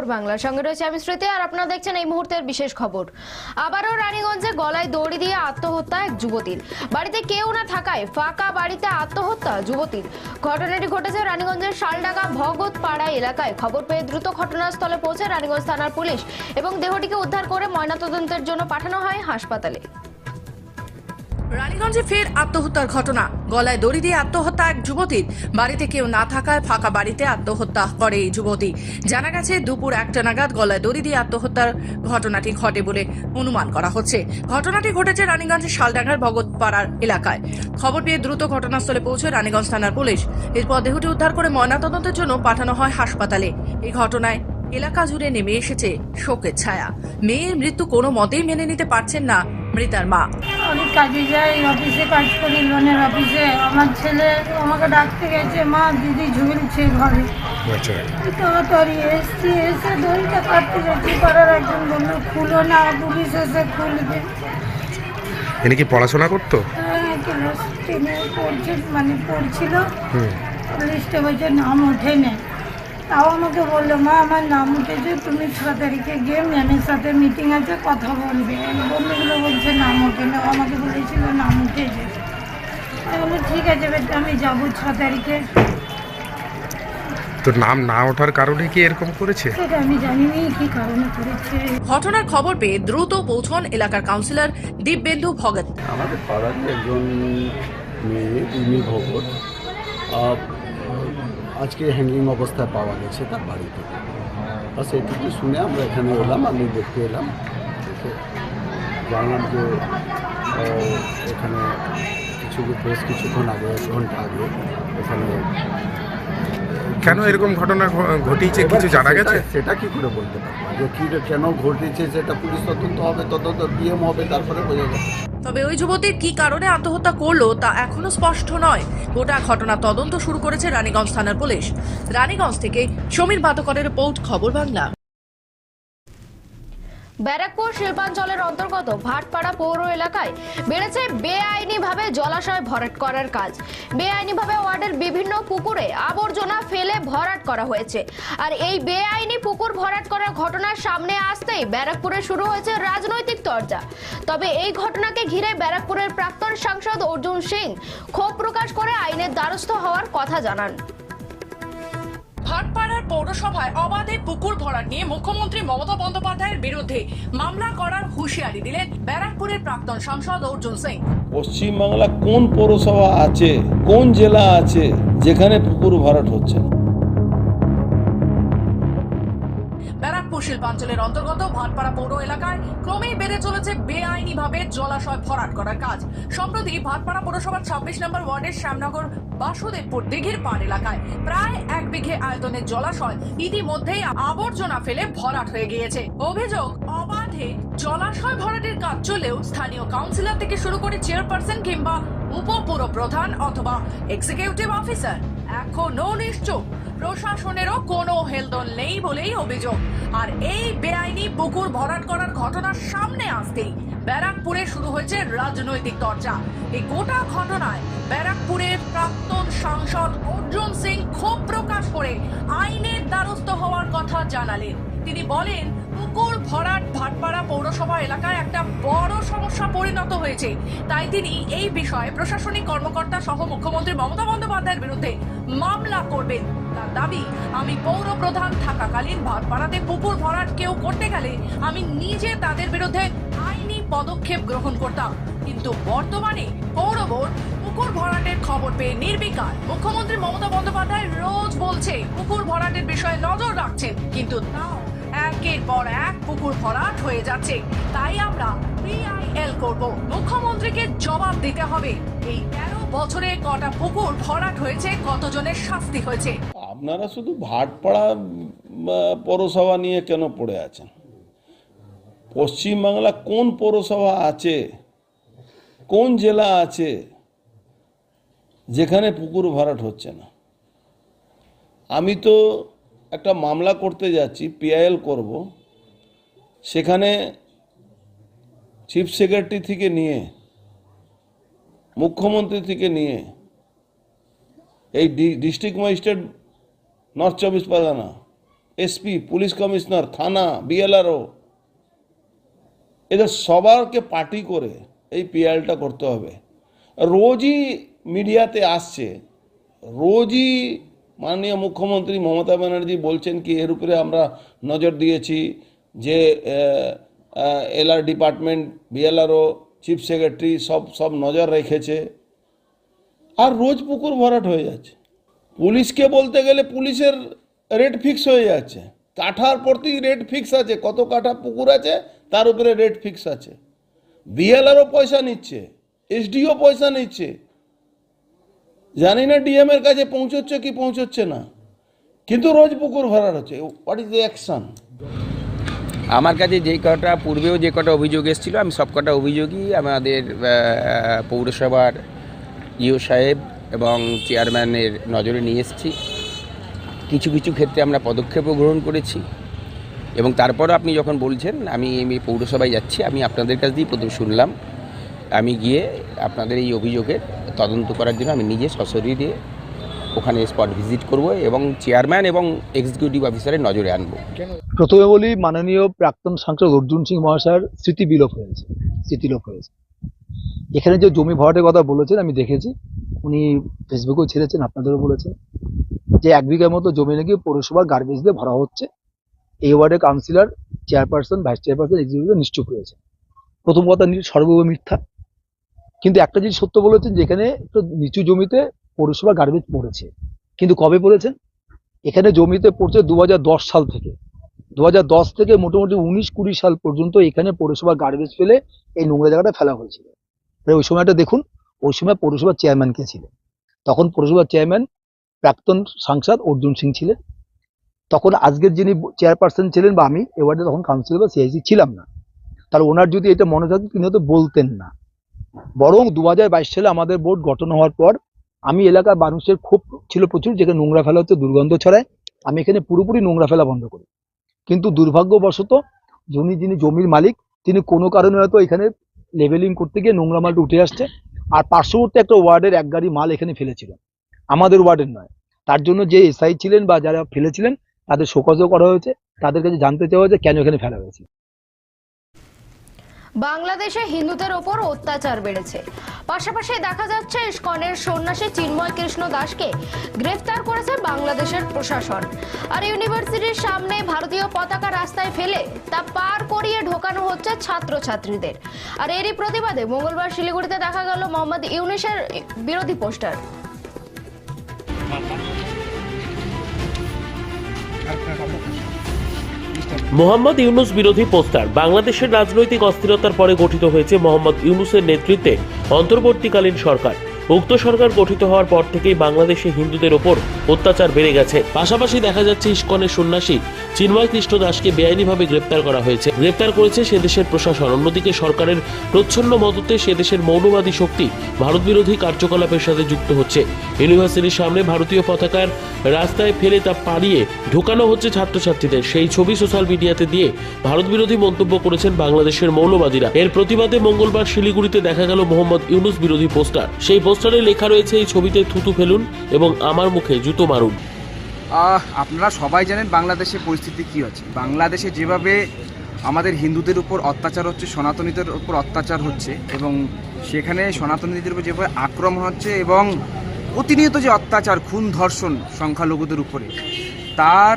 খবর বাংলার সঙ্গে রয়েছে আমি স্মৃতি, আর আপনারা দেখছেন এই মুহূর্তের বিশেষ খবর। আবারও রানীগঞ্জে গলায় দড়ি দিয়ে আত্মহত্যা এক যুবতীর। বাড়িতে কেউ না থাকায় ফাঁকা বাড়িতে আত্মহত্যা যুবতীর। ঘটনাটি ঘটেছে রানীগঞ্জের শালডাঙ্গা ভগত পাড়া এলাকায়। খবর পেয়ে দ্রুত ঘটনাস্থলে পৌঁছে রানীগঞ্জ থানার পুলিশ এবং দেহটিকে উদ্ধার করে ময়নাতদন্তের জন্য পাঠানো হয় হাসপাতালে। রানীগঞ্জে ফের আত্মহত্যার ঘটনা। গলায় দড়ি দিয়ে আত্মহত্যা এক যুবতীর। বাড়িতে কেউ না থাকায় ফাঁকা বাড়িতে আত্মহত্যা করে এই যুবতী। জানা গেছে, দুপুর একটা নাগাদ গলায় দড়ি দিয়ে আত্মহত্যার ঘটনাটি ঘটে বলে অনুমান করা হচ্ছে। ঘটনাটি ঘটেছে রানীগঞ্জের শালডাঙ্গার ভগতপাড়ার এলাকায়। খবর পেয়ে দ্রুত ঘটনাস্থলে পৌঁছে রানীগঞ্জ থানার পুলিশ। এরপর দেহটি উদ্ধার করে ময়নাতদন্তের জন্য পাঠানো হয় হাসপাতালে। এই ঘটনায় এলাকা জুড়ে নেমে এসেছে শোকের ছায়া। মেয়ের মৃত্যু কোনো মতেই মেনে নিতে পারছেন না মৃতার মা। আমি কাজে যাই অফিসে কাজ করি লোনের অফিসে। আমার ছেলে আমাকে ডাকতে গেছে মা দিদি ঝুলছে ঘরে। আচ্ছা। তাড়াতাড়ি এসছি এসে দড়িটা কাটতে যাচ্ছি পাড়ার একজন বলল খুলো না পুলিশ এসে খুলবে। এনে কি পড়াশোনা করতো? হ্যাঁ পড়ছে মানে পড়ছিল। লিস্টে বলছে নাম ওঠেনি। তাও আমাকে বলল মা আমার নাম উঠেছে তুমি ছ তারিখে গিয়ে ম্যামের সাথে মিটিং আছে কথা বলবে। আমি বন্ধুগুলো বলছে নাম ওঠেনি ও আমাকে বলেছিল নাম উঠেছে। আমি বলল ঠিক আছে বেটা আমি যাব ছ তারিখে তোর নাম না ওঠার কারণে কি এরকম করেছে? সেটা আমি জানিনি কি কারণে করেছে। ঘটনার খবর পেয়ে দ্রুত পৌঁছন এলাকার কাউন্সিলর দীপবেন্দু ভগত। আমাদের পাড়ারই একজন মেয়ে উর্মি ভগত আজকে হ্যাঙ্গিং অবস্থায় পাওয়া গেছে তার বাড়িতে। বাস এটুকু শুনে আমরা এখানে এলাম, আমি দেখতে এলাম। দেখে জানলাম যে এখানে কিছু বেশ কিছুক্ষণ আগে, এক ঘণ্টা আগে এখানে কেন এরকম ঘটনা ঘটিয়েছে কিছু জানা গেছে? সেটা কি করে বলতে পারব? যে কী কেন ঘটেছে সেটা পুলিশ তদন্ত হবে তদন্ত ডিএম হবে তারপরে বোঝা যাবে। তবে ওই যুবতীর কি কারণে আত্মহত্যা করল তা এখনও স্পষ্ট নয়। গোটা ঘটনা তদন্ত শুরু করেছে রানীগঞ্জ থানার পুলিশ। রানীগঞ্জ থেকে সমীর বাতকরের রিপোর্ট খবর বাংলা। ব্যারাকপুর শিল্পাঞ্চলের অন্তর্গত ভাটপাড়া পৌর এলাকায় বেড়েছে বেআইনিভাবে জলাশয় ভরাট করার কাজ। বেআইনিভাবে ওয়ার্ডের বিভিন্ন পুকুরে আবর্জনা ফেলে ভরাট করা হয়েছে। আর এই বেআইনি পুকুর ভরাট করার ঘটনার সামনে আসতেই ব্যারাকপুরে শুরু হয়েছে রাজনৈতিক চর্চা তবে এই ঘটনাকে ঘিরে ব্যারাকপুরের প্রাক্তন সাংসদ অর্জুন সিং ক্ষোভ প্রকাশ করে আইনের দ্বারস্থ হওয়ার কথা জানান। ভাটপাড়ার পৌরসভায় অবাধে পুকুর ভরাট নিয়ে মুখ্যমন্ত্রী মমতা বন্দ্যোপাধ্যায়ের বিরুদ্ধে মামলা করার হুঁশিয়ারি দিলেন ব্যারাকপুরের প্রাক্তন সাংসদ অর্জুন সিং। পশ্চিমবাংলা কোন পৌরসভা আছে, কোন জেলা আছে যেখানে পুকুর ভরাট হচ্ছে শিল্পাঞ্চলের অন্তর্গত ভাটপাড়া পৌর এলাকায় ক্রমেই বেড়ে চলেছে বেআইনিভাবে জলাশয় ভরাট করার কাজ। সম্প্রতি ভাটপাড়া পৌরসভার ছাব্বিশ নম্বর ওয়ার্ডের শ্যামনগর বাসুদেবপুর দিঘির পাড় এলাকায় প্রায় এক বিঘে আয়তনের জলাশয় ইতিমধ্যেই আবর্জনা ফেলে ভরাট হয়ে গিয়েছে। অভিযোগ, অবাধে জলাশয় ভরাটের কাজ চলেও স্থানীয় কাউন্সিলর থেকে শুরু করে চেয়ারপারসন কিংবা উপপুর প্রধান অথবা এক্সিকিউটিভ অফিসার এখনও নিশ্চুপ। প্রশাসনেরও কোনো হেলদোল নেই বলেই অভিযোগ। আর এই বেআইনি পুকুর ভরাট করার ঘটনার সামনে আসতেই ব্যারাকপুরে শুরু হয়েছে রাজনৈতিক চর্চা। এই গোটা ঘটনায় ব্যারাকপুরের প্রাক্তন সাংসদ অর্জুন সিং ক্ষোভ প্রকাশ করে আইনের দ্বারস্থ হওয়ার কথা জানালেন। তিনি বলেন পুকুর ভরাট ভাটপাড়া পৌরসভা এলাকায় একটা বড় সমস্যা পরিণত হয়েছে। তাই তিনি এই বিষয়ে প্রশাসনিক কর্মকর্তা সহ মুখ্যমন্ত্রী মমতা বন্দ্যোপাধ্যায়ের বিরুদ্ধে মামলা করবেন। দাবি, আমি পৌর প্রধান থাকাকালীন ভাটপাড়াতে পুকুর ভরাট কেউ করতে গেলে আমি নিজে তাদের বিরুদ্ধে আইনি পদক্ষেপ গ্রহণ করতাম। কিন্তু বর্তমানে পৌর বোর্ড পুকুর ভরাটের খবর পেয়ে নির্বিকার। মুখ্যমন্ত্রী মমতা বন্দ্যোপাধ্যায় রোজ বলছে, পুকুর ভরাটের বিষয়ে নজর রাখছেন, কিন্তু তাও একের পর এক পুকুর ভরাট হয়ে যাচ্ছে। তাই আমরা পিআইএল করব। মুখ্যমন্ত্রীকে জবাব দিতে হবে। এই তেরো বছরে কটা পুকুর ভরাট হয়েছে, কতজনের শাস্তি হয়েছে? আপনারা শুধু ভাটপাড়া পৌরসভা নিয়ে কেন পড়ে আছেন? পশ্চিমবাংলা কোন পৌরসভা আছে? কোন জেলা আছে? যেখানে পুকুর ভরাট হচ্ছে না? আমি তো একটা মামলা করতে যাচ্ছি, পিআইএল করব। সেখানে চিফ সেক্রেটারি থেকে নিয়ে, মুখ্যমন্ত্রী থেকে নিয়ে, এই ডিস্ট্রিক্ট ম্যাজিস্ট্রেট নর্থ চব্বিশ পরগনা, এসপি, পুলিশ কমিশনার, থানা, বিএলআরও, এদের সবারকে পার্টি করে এই পিআইএলটা করতে হবে। রোজই মিডিয়াতে আসছে, রোজই মাননীয় মুখ্যমন্ত্রী মমতা ব্যানার্জি বলছেন কি, এর উপরে আমরা নজর দিয়েছি যে LR department, BLRO, chief secretary সব সব নজর রেখেছে। আর রোজ পুকুর ভরাট হয়ে যাচ্ছে। পুলিশকে বলতে গেলে পুলিশের রেট ফিক্স হয়ে যাচ্ছে। কাঠার প্রতি রেট ফিক্স আছে। কত কাঠা পুকুর আছে, তার উপরে রেট ফিক্স আছে। বিএলআরও পয়সা নিচ্ছে এসডিও পয়সা নিচ্ছে। জানি না ডিএম এর কাছে পৌঁছচ্ছে কি পৌঁছচ্ছে না। কিন্তু রোজ পুকুর ভরার হচ্ছে। হোয়াট ইজ দ্য অ্যাকশন আমার কাছে যেই কটা পূর্বেও যে কটা অভিযোগ এসেছিল, আমি সব কটা অভিযোগই আমাদের পৌরসভার ইও সাহেব এবং চেয়ারম্যানের নজরে নিয়ে এসেছি। কিছু কিছু ক্ষেত্রে আমরা পদক্ষেপও গ্রহণ করেছি। এবং তারপরও আপনি যখন বলছেন, আমি আমি পৌরসভায় যাচ্ছি, আমি আপনাদের কাছ দিয়েই প্রথম শুনলাম। আমি গিয়ে আপনাদের এই অভিযোগের তদন্ত করার জন্য আমি নিজে সশরীরে ওখানে স্পট ভিজিট করব এবং চেয়ারম্যান এবং এক্সিকিউটিভ অফিসারের নজরে আনব। প্রথমে বলি, মাননীয় প্রাক্তন সাংসদ অর্জুন সিং মহাশয়ের স্মৃতি বিলোপ হয়েছে। স্মৃতিলোপ হয়েছে। এখানে যে জমি ভরাটের কথা বলেছেন, আমি দেখেছি। উনি ফেসবুকেও ছেড়েছেন, আপনাদেরও বলেছেন যে এক বিঘার মতো জমি নাকি পৌরসভার গার্বেজ দিয়ে ভরা হচ্ছে। এই ওয়ার্ডের councillor chairperson vice chairperson executive নিশ্চুপ রয়েছে। প্রথম কথা সর্বৈব মিথ্যা। কিন্তু একটা জিনিস সত্য বলেছেন, যেখানে একটু নিচু জমিতে পৌরসভা গার্বেজ পড়েছে। কিন্তু কবে পড়েছেন? এখানে জমিতে পড়ছে দু হাজার দশ সাল থেকে। দু হাজার দশ থেকে মোটামুটি উনিশ কুড়ি সাল পর্যন্ত এখানে পৌরসভা গার্বেজ ফেলে এই নোংরা জায়গাটা ফেলা হয়েছিল। ওই সময়টা দেখুন ওই সময় পৌরসভার চেয়ারম্যান কে ছিলেন। তখন পৌরসভার চেয়ারম্যান প্রাক্তন সাংসদ অর্জুন সিং ছিলেন। তখন আজকের যিনি চেয়ারপারসন ছিলেন বা আমি, এ ওয়ার্ডে তখন কাউন্সিলর বা সিআইসি ছিলাম না। তাহলে ওনার যদি এটা মনে থাকতো তিনি হয়তো বলতেন না। বরং দু সালে আমাদের বোর্ড গঠন হওয়ার পর আমি এলাকার মানুষের খুব ছিল প্রচুর, যেখানে নোংরা ফেলা হচ্ছে দুর্গন্ধ ছড়ায়, আমি এখানে পুরোপুরি নোংরা ফেলা বন্ধ করি। কিন্তু দুর্ভাগ্যবশত যিনি যিনি জমির মালিক, তিনি কোনো কারণে হয়তো এখানে লেভেলিং করতে গিয়ে নোংরা মালটা উঠে আসছে। আর পার্শ্ববর্তী একটা ওয়ার্ডের এক গাড়ি মাল এখানে ফেলেছিল আমাদের ওয়ার্ডের নয়। তার জন্য যে এসআই ছিলেন বা যারা ফেলেছিলেন, তাদের শোকজও করা হয়েছে। তাদের কাছে জানতে চাওয়া হয়েছে কেন এখানে ফেলা হয়েছে। বাংলাদেশে হিন্দুদের ওপর অত্যাচার বেড়েছে। পাশাপাশি দেখা যাচ্ছে ইস্কনের সন্ন্যাসী চিন্ময় কৃষ্ণ দাসকে গ্রেফতার করেছে বাংলাদেশের প্রশাসন। আর ইউনিভার্সিটির সামনে ভারতীয় পতাকা রাস্তায় ফেলে তা পার করিয়ে ঢোকানো হচ্ছে ছাত্রছাত্রীদের। আর এরই প্রতিবাদে মঙ্গলবার শিলিগুড়িতে দেখা গেল মোহাম্মদ ইউনিসের বিরোধী পোস্টার। মোহাম্মদ ইউনুস বিরোধী পোস্টার। বাংলাদেশের রাজনৈতিক অস্থিরতার পরে গঠিত হয়েছে মোহাম্মদ ইউনুসের নেতৃত্বে অন্তর্বর্তীকালীন সরকার। উক্ত সরকার গঠিত হওয়ার পর থেকেই বাংলাদেশে হিন্দুদের ওপর অত্যাচার বেড়ে গেছে। পাশাপাশি দেখা যাচ্ছে ইস্কনের সন্ন্যাসী চিন্ময় কৃষ্ণ দাসকে বেআইনিভাবে গ্রেপ্তার করা হয়েছে। গ্রেপ্তার করেছে সে দেশের প্রশাসন। অন্যদিকে সরকারের প্রচ্ছন্ন মদতে সে দেশের মৌলবাদী শক্তি ভারত বিরোধী কার্যকলাপের সাথে যুক্ত হচ্ছে। ইউনিভার্সিটির সামনে ভারতীয় পতাকার রাস্তায় ফেলে তা পাড়িয়ে ঢোকানো হচ্ছে ছাত্রছাত্রীদের। সেই ছবি সোশ্যাল মিডিয়াতে দিয়ে ভারত বিরোধী মন্তব্য করেছেন বাংলাদেশের মৌলবাদীরা। এর প্রতিবাদে মঙ্গলবার শিলিগুড়িতে দেখা গেল মোহাম্মদ ইউনুস বিরোধী পোস্টার। সেই পোস্টারে লেখা রয়েছে, এই ছবিতে থুতু ফেলুন এবং আমার মুখে জুতো মারুন। আপনারা সবাই জানেন বাংলাদেশের পরিস্থিতি কী হচ্ছে। বাংলাদেশে যেভাবে আমাদের হিন্দুদের উপর অত্যাচার হচ্ছে, সনাতনীদের উপর অত্যাচার হচ্ছে এবং সেখানে সনাতনীদের উপর যেভাবে আক্রমণ হচ্ছে এবং প্রতিনিয়ত যে অত্যাচার, খুন, ধর্ষণ সংখ্যালঘুদের উপরে, তার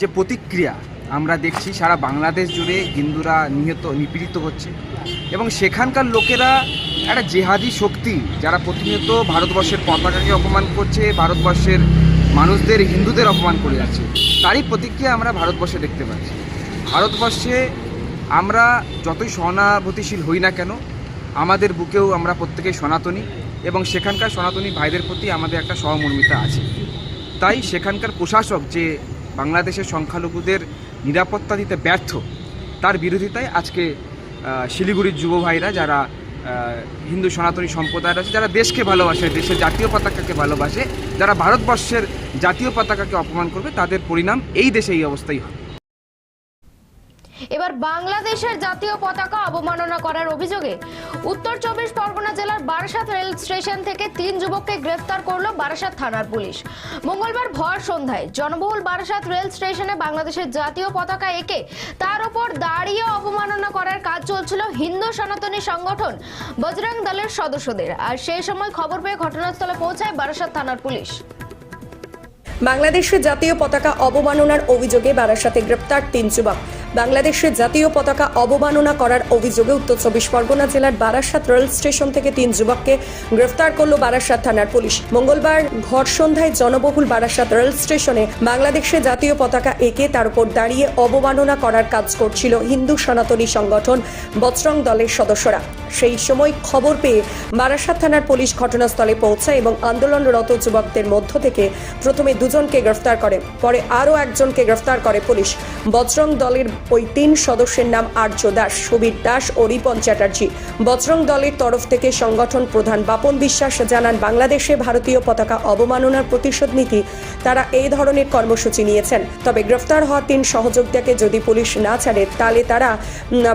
যে প্রতিক্রিয়া আমরা দেখছি, সারা বাংলাদেশ জুড়ে হিন্দুরা নিহত, নিপীড়িত হচ্ছে এবং সেখানকার লোকেরা একটা জেহাদি শক্তি যারা প্রতিনিয়ত ভারতবর্ষের পতাকাকে অপমান করছে, ভারতবর্ষের মানুষদের, হিন্দুদের অপমান করে যাচ্ছে, তারই প্রতিক্রিয়া আমরা ভারতবর্ষে দেখতে পাচ্ছি। ভারতবর্ষে আমরা যতই সহানুভূতিশীল হই না কেন, আমাদের বুকেও আমরা প্রত্যেকেই সনাতনী এবং সেখানকার সনাতনী ভাইদের প্রতি আমাদের একটা সহমর্মিতা আছে। তাই সেখানকার প্রশাসক যে বাংলাদেশের সংখ্যালঘুদের নিরাপত্তা দিতে ব্যর্থ, তার বিরোধিতায় আজকে শিলিগুড়ির যুব ভাইরা যারা হিন্দু সনাতনী সম্প্রদায়ের আছে, যারা দেশকে ভালোবাসে, দেশের জাতীয় পতাকাকে ভালোবাসে, যারা ভারতবর্ষের জাতীয় পতাকাকে অপমান করবে, তাদের পরিণাম এই দেশে এই অবস্থাই হবে এবার বাংলাদেশের জাতীয় পতাকা অবমাননা করার অভিযোগে উত্তর চব্বিশ পরগনা জেলার বারাসাত রেল স্টেশন থেকে তিন যুবককে গ্রেফতার করল বারাসাত থানার পুলিশ। মঙ্গলবার ভর সন্ধ্যায় জনবহুল বারাসাত রেল স্টেশনে বাংলাদেশের জাতীয় পতাকা এঁকে তার উপর দাঁড়িয়ে কাজ চলছিল হিন্দু সনাতনী সংগঠন বজরং দলের সদস্যদের। আর সেই সময় খবর পেয়ে ঘটনাস্থলে পৌঁছায় বারাসাত থানার পুলিশ। বাংলাদেশের জাতীয় পতাকা অবমাননার অভিযোগে বারাসাতে গ্রেপ্তার তিন যুবক। বাংলাদেশের জাতীয় পতাকা অবমাননা করার অভিযোগে উত্তর চব্বিশ পরগনা জেলার বারাসাত রেল স্টেশন থেকে তিন যুবককে গ্রেফতার করল বারাসাত থানার পুলিশ। মঙ্গলবার ঘর সন্ধ্যায় জনবহুল বারাসাত রেল স্টেশনে বাংলাদেশের জাতীয় পতাকা এঁকে তার উপর দাঁড়িয়ে অবমাননা করার কাজ করছিল হিন্দু সনাতনী সংগঠন বজরং দলের সদস্যরা। সেই সময় খবর পেয়ে বারাসাত থানার পুলিশ ঘটনাস্থলে পৌঁছায় এবং আন্দোলনরত যুবকদের মধ্য থেকে প্রথমে দুজনকে গ্রেফতার করে, পরে আরও একজনকে গ্রেফতার করে পুলিশ। বজরং দলের ওই তিন সদস্যের নাম আর্য দাস, সুবীর দাস ও রিপন চ্যাটার্জি। বজরং দলের তরফ থেকে সংগঠন প্রধান বাপন বিশ্বাস জানান, বাংলাদেশে ভারতীয় পতাকা অবমাননার প্রতিশোধ নীতি তারা এই ধরনের কর্মসূচি নিয়েছেন। তবে গ্রেফতার হওয়া তিন সহযোগীকে যদি পুলিশ না ছাড়ে, তাহলে তারা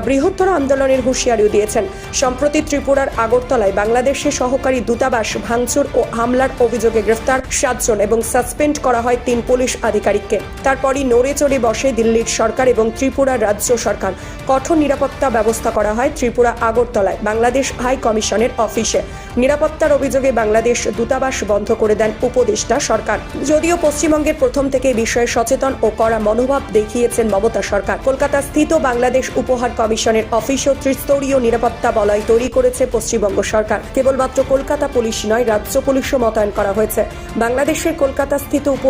বৃহত্তর আন্দোলনের হুঁশিয়ারিও দিয়েছেন। সম্প্রতি ত্রিপুরার আগরতলায় বাংলাদেশের সহকারী দূতাবাস ভাঙচুর ও হামলার অভিযোগে গ্রেফতার সাতজন এবং সাসপেন্ড করা হয় তিন পুলিশ আধিকারিককে। তারপরই নড়ে চড়ে বসে দিল্লির সরকার এবং ত্রিপুরা রাজ্য সরকার। কঠোর নিরাপত্তা ব্যবস্থা করা হয় ত্রিপুরা আগরতলায়, বাংলাদেশ হাই কমিশনের অফিসে। নিরাপত্তার অভিযোগে বাংলাদেশ দূতাবাস বন্ধ করে দেন উপদেষ্টা সরকার। যদিও পশ্চিমবঙ্গের প্রথম থেকে বিষয়ে সচেতন ও কড়া মনোভাব দেখিয়েছেন মমতা সরকার। কলকাতা স্থিত বাংলাদেশ উপহার কমিশনের অফিস ও ত্রিস্তরীয় নিরাপত্তা বলয় তৈরি করেছে পশ্চিমবঙ্গ সরকার। কেবলমাত্র কলকাতা পুলিশ নয়, রাজ্য পুলিশও মোতায়েন করা হয়েছে। বাংলাদেশের কলকাতা স্থিত উপ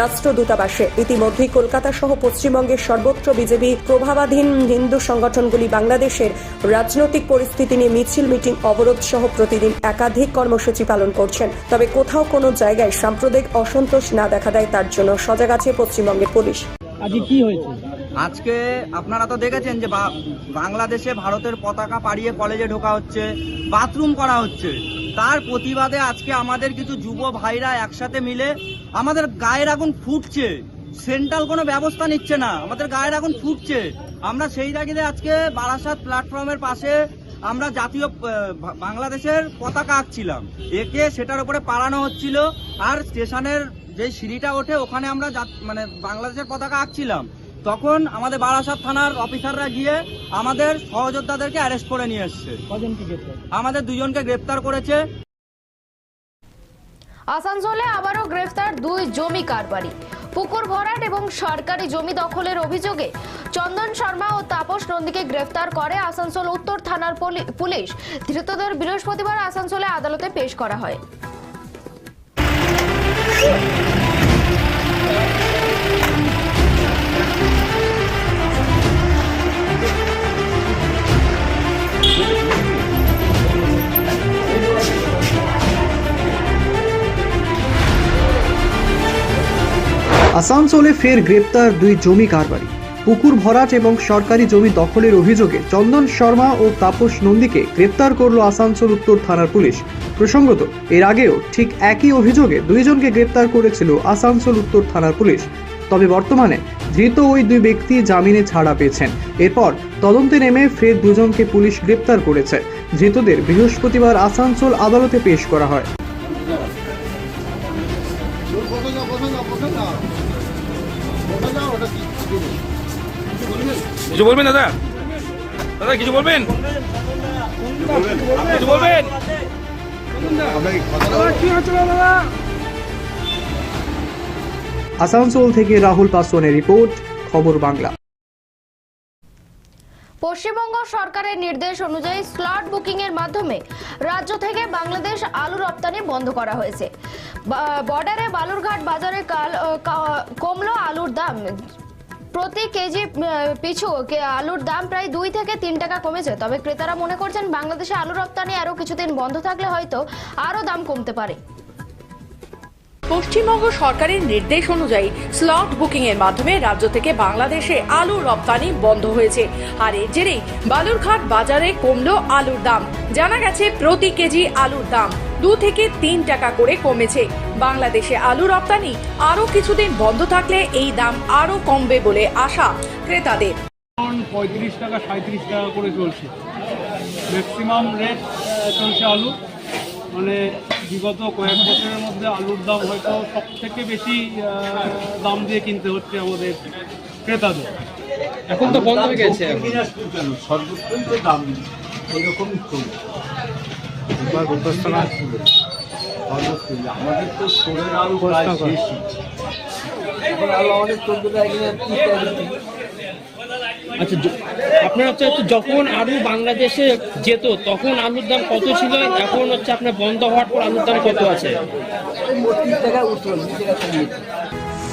রাষ্ট্র দূতাবাসে ইতিমধ্যেই কলকাতা সহ পশ্চিমবঙ্গের সর্বত্র বিজেপি প্রভাবাধীন হিন্দু সংগঠনগুলি বাংলাদেশের রাজনৈতিক পরিস্থিতি নিয়ে মিছিল মিটিং অবরোধ সহ প্রতিদিন একাধিক কর্মসূচি পালন করছেন। তবে কোথাও কোনো জায়গায় সাম্প্রদায়িক অসন্তোষ না দেখা দেয় তার জন্য সজাগ আছে পশ্চিমবঙ্গের পুলিশ। আজকে কি হয়েছে? আজকে আপনারা তো দেখেছেন যে বা- বাংলাদেশে ভারতের পতাকা পাড়িয়ে কলেজে ঢোকা হচ্ছে বাথরুম করা হচ্ছে। তার প্রতিবাদে আজকে আমাদের কিছু যুব ভাইরা একসাথে মিলে আমাদের গায়ের আগুন ফুটছে। সেন্ট্রাল কোনো ব্যবস্থা নিচ্ছে না। আমাদের গায়ের এখন ফুটছে। আমরা সেই তাগিদে আজকে বারাসাত প্ল্যাটফর্মের পাশে আমরা জাতীয় বাংলাদেশের পতাকা আঁকছিলাম। একে সেটার উপরে পাড়ানো হচ্ছিল আর স্টেশনের যে সিঁড়িটা ওঠে ওখানে আমরা মানে বাংলাদেশের পতাকা আঁকছিলাম। তখন আমাদের বারাসাত থানার অফিসাররা গিয়ে আমাদের সহযোদ্ধাদেরকে অ্যারেস্ট করে নিয়ে এসছে। আমাদের দুজনকে গ্রেপ্তার করেছে। আসানসোলে আবারও গ্রেফতার দুই জমি কারবারি। পুকুর ভরাট এবং সরকারি জমি দখলের অভিযোগে চন্দন শর্মা ও তাপস নন্দীকে গ্রেফতার করে আসানসোল উত্তর থানার পলি- পুলিশ। ধৃতদের বৃহস্পতিবার আসানসোলে আদালতে পেশ করা হয়। আসানসোলে ফের গ্রেপ্তার দুই জমি কারবারি। পুকুর ভরাট এবং সরকারি জমি দখলের অভিযোগে চন্দন শর্মা ও তাপস নন্দীকে গ্রেপ্তার করল আসানসোল উত্তর থানার পুলিশ। প্রসঙ্গত, এর আগেও ঠিক একই অভিযোগে দুইজনকে গ্রেপ্তার করেছিল আসানসোল উত্তর থানার পুলিশ। তবে বর্তমানে ধৃত ওই দুই ব্যক্তি জামিনে ছাড়া পেয়েছেন। এরপর তদন্তে নেমে ফের দুজনকে পুলিশ গ্রেপ্তার করেছে। ধৃতদের বৃহস্পতিবার আসানসোল আদালতে পেশ করা হয়। কিছু বলবেন দাদা? দাদা কিছু বলবেন? কিছু বলবেন? আসানসোল থেকে রাহুল পাসওয়ানের রিপোর্ট খবর বাংলা। পশ্চিমবঙ্গ সরকারের নির্দেশ অনুযায়ী স্লট বুকিং এর মাধ্যমে রাজ্য থেকে বাংলাদেশ আলু রপ্তানি বন্ধ করা হয়েছে। বর্ডারে বালুরঘাট বাজারে কাল- কমলো আলুর দাম। প্রতি কেজি পিছু আলুর দাম প্রায় দুই থেকে তিন টাকা কমেছে। তবে ক্রেতারা মনে করছেন, বাংলাদেশে আলু রপ্তানি আরও কিছুদিন বন্ধ থাকলে হয়তো আরও দাম কমতে পারে। পশ্চিমবঙ্গ সরকারের নির্দেশ অনুযায়ী স্লট বুকিং এর মাধ্যমে রাজ্য থেকে বাংলাদেশে আলু রপ্তানি বন্ধ হয়েছে। আর এর জেরেই বালুরঘাট বাজারে কমলো আলুর দাম। জানা গেছে, প্রতি কেজি আলুর দাম। দু থেকে তিন টাকা করে কমেছে। বাংলাদেশে আলু রপ্তানি আরও কিছুদিন বন্ধ থাকলে এই দাম আরও কমবে বলে আশা ক্রেতাদের। পঁয়ত্রিশ টাকা সাঁত্রিশ টাকা করে চলছে। ম্যাক্সিমাম রেট চলছে আলু। মানে বিগত কয়েক বছরের মধ্যে আলুর দাম হয়তো সব থেকে বেশি দাম দিয়ে কিনতে হচ্ছে আমাদের ক্রেতাদের। এখন তো বন্ধ হয়ে গেছে সর্বোচ্চই তো দাম এরকমই চলছে। আমাদের তো সোরের আলু প্রায় বেশি এখন আলু আমাদের চোদ্দ টাকা কিনে তিরিশ টাকা বিক্রি। আচ্ছা আপনার হচ্ছে যখন আলু বাংলাদেশে যেত তখন আলুর দাম কত ছিল? এখন হচ্ছে আপনার বন্ধ হওয়ার পর আলুর দাম কত আছে?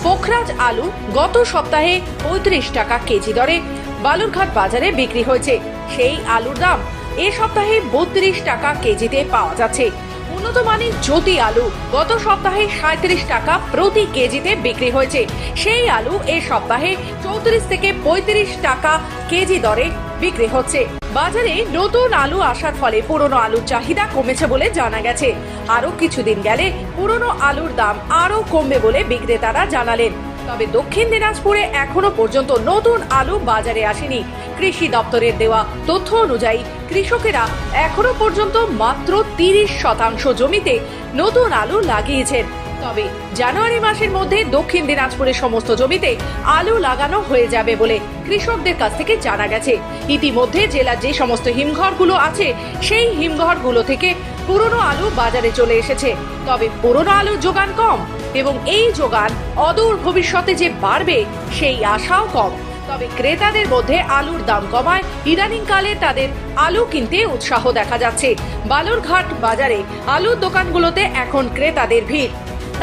পোখরাজ আলু গত সপ্তাহে পঁয়ত্রিশ টাকা কেজি দরে বালুরঘাট বাজারে বিক্রি হয়েছে। সেই আলুর দাম এ সপ্তাহে বত্রিশ টাকা কেজিতে পাওয়া যাচ্ছে। উন্নত মানের জ্যোতি আলু গত সপ্তাহে সাঁত্রিশ টাকা প্রতি কেজিতে বিক্রি হয়েছে। সেই আলু এ সপ্তাহে চৌত্রিশ থেকে পঁয়ত্রিশ টাকা কেজি দরে বিক্রি হচ্ছে। বাজারে নতুন আলু আসার ফলে পুরনো আলুর চাহিদা কমেছে বলে জানা গেছে। আরও কিছুদিন গেলে পুরনো আলুর দাম আরও কমবে বলে বিক্রেতারা জানালেন। তবে দক্ষিণ দিনাজপুরে এখনও পর্যন্ত নতুন আলু বাজারে আসেনি। কৃষি দপ্তরের দেওয়া তথ্য অনুযায়ী কৃষকেরা এখনও পর্যন্ত মাত্র তিরিশ শতাংশ জমিতে নতুন আলু লাগিয়েছেন। তবে জানুয়ারি মাসের মধ্যে দক্ষিণ দিনাজপুরের সমস্ত জমিতে আলু লাগানো হয়ে যাবে বলে কৃষকদের কাছ থেকে জানা গেছে। ইতিমধ্যে জেলার যে সমস্ত হিমঘরগুলো আছে, সেই হিমঘরগুলো থেকে পুরনো আলু বাজারে চলে এসেছে। তবে পুরনো আলুর যোগান কম এবং এই যোগান অদূর ভবিষ্যতে যে বাড়বে, সেই আশাও কম। তবে ক্রেতাদের মধ্যে আলুর দাম কমায়। ইদানিংকালে তাদের আলু কিনতে উৎসাহ দেখা যাচ্ছে। বালুরঘাট বাজারে আলুর দোকানগুলোতে এখন ক্রেতাদের ভিড়।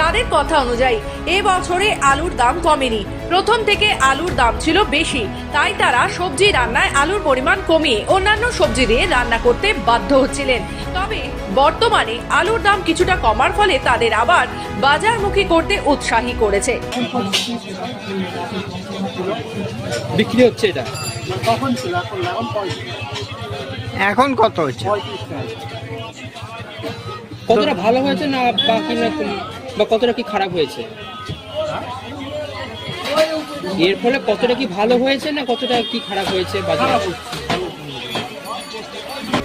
তাদের কথা অনুযায়ী এ বছরে আলুর দাম কমেনি। প্রথম থেকে আলুর দাম ছিল বেশি। তাই তারা সবজি রান্নায় আলুর পরিমাণ কমিয়ে অন্যান্য সবজি দিয়ে রান্না করতে বাধ্য হচ্ছিলেন। তবে বর্তমানে আলুর দাম কিছুটা কমার ফলে তাদের আবার বাজারমুখী করতে উৎসাহী করেছে। বিক্রি হচ্ছে এটা? এখন কত হচ্ছে? কতটা ভালো হয়েছে না বাকি না বা কতটা কি খারাপ হয়েছে? এর ফলে কতটা কি ভালো হয়েছে না কতটা কি খারাপ হয়েছে বাজারে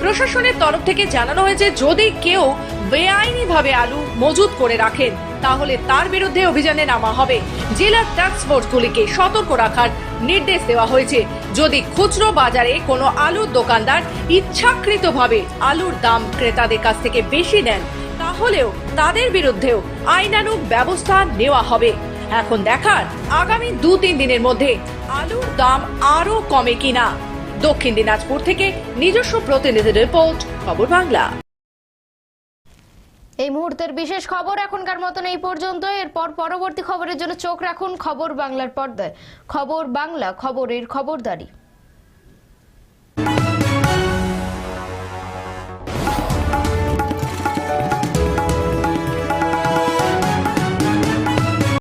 প্রশাসনের তরফ থেকে জানানো হয়েছে যদি কেউ বেআইনিভাবে আলু মজুত করে রাখেন তাহলে তার বিরুদ্ধে অভিযানে নামা হবে। জেলা টাস্ক ফোর্সগুলিকে সতর্ক রাখার নির্দেশ দেওয়া হয়েছে। যদি খুচরো বাজারে কোনো আলুর দোকানদার ইচ্ছাকৃতভাবে আলুর দাম ক্রেতাদের কাছ থেকে বেশি নেন তাহলেও তাদের বিরুদ্ধেও আইনানুগ ব্যবস্থা নেওয়া হবে। এখন দেখার আগামী দু তিন দিনের মধ্যে আলুর দাম আরও কমে কিনা। দক্ষিণ দিনাজপুর থেকে নিজস্ব প্রতিনিধি রিপোর্ট, খবর বাংলা। এই মুহূর্তের বিশেষ খবর এখনকার মতন এই পর্যন্ত। এরপর পরবর্তী খবরের জন্য চোখ রাখুন খবর বাংলার পর্দায়। খবর বাংলা, খবরের খবরদারি।